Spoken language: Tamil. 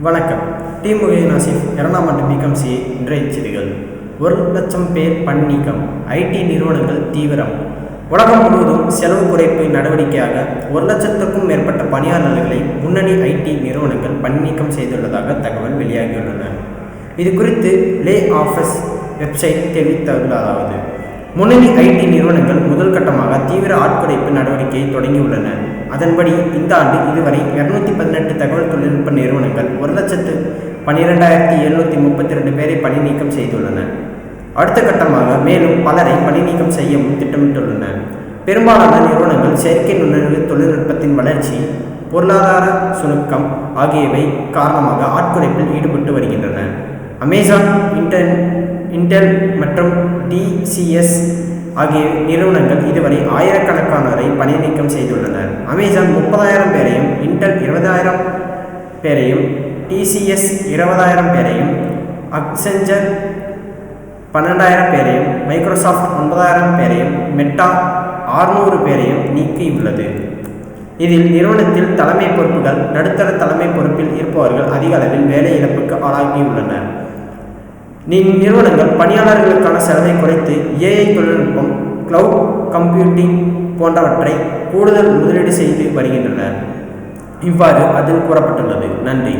வணக்கம். டி. நாசிப் இரண்டாம் ஆண்டு பிகாம் இன்றைய செய்திகள். ஒரு லட்சம் பேர் பண் நீக்கம். ஐடி நிறுவனங்கள் தீவிரம். உலகம் முழுவதும் செலவு குறைப்பு நடவடிக்கையாக ஒரு லட்சத்துக்கும் மேற்பட்ட பணியாளர்களை முன்னணி ஐடி நிறுவனங்கள் பணி நீக்கம் செய்துள்ளதாக தகவல் வெளியாகியுள்ளன. இது குறித்து லே ஆஃபீஸ் வெப்சைட் தெரிவித்துள்ளதாவது. முன்னணி ஐடி நிறுவனங்கள் முதல் கட்டமாக தீவிர ஆட்குறைப்பு நடவடிக்கையை தொடங்கியுள்ளன. அதன்படி இந்த ஆண்டு இதுவரை இருநூத்தி பதினெட்டு தகவல் தொழில்நுட்ப நிறுவனங்கள் ஒரு லட்சத்து பன்னிரெண்டாயிரத்தி எழுநூற்றி முப்பத்தி ரெண்டு பேரை பணி நீக்கம் செய்துள்ளன. அடுத்த கட்டமாக மேலும் பலரை பணி நீக்கம் செய்யவும் திட்டமிட்டுள்ளன. பெரும்பாலான நிறுவனங்கள் செயற்கை நுண்ணறிவு தொழில்நுட்பத்தின் வளர்ச்சி பொருளாதார சுணுக்கம் ஆகியவை காரணமாக ஆட்குறைப்பில் ஈடுபட்டு வருகின்றன. அமேசான் இன்டர் இன்டெல் மற்றும் டிசிஎஸ் ஆகிய நிறுவனங்கள் இதுவரை ஆயிரக்கணக்கானோரை பணிநீக்கம் செய்துள்ளனர். அமேசான் முப்பதாயிரம் பேரையும் இன்டெல் இருபதாயிரம் பேரையும் டிசிஎஸ் இருபதாயிரம் பேரையும் அக்செஞ்சர் பன்னெண்டாயிரம் பேரையும் மைக்ரோசாஃப்ட் ஒன்பதாயிரம் பேரையும் மெட்டா ஆறுநூறு பேரையும் நீக்கியுள்ளது. இதில் நிறுவனத்தில் தலைமை பொறுப்புகள் நடுத்தர தலைமை பொறுப்பில் இருப்பவர்கள் அதிக அளவில் வேலை இழப்புக்கு ஆளாகியுள்ளனர். நிறுவனங்கள் பணியாளர்களுக்கான செலவை குறைத்து ஏஐ தொழில்நுட்பம் கிளவுட் கம்ப்யூட்டிங் போன்றவற்றை கூடுதல் முதலீடு செய்து வருகின்றன இவ்வாறு அதில் கூறப்பட்டுள்ளது. நன்றி.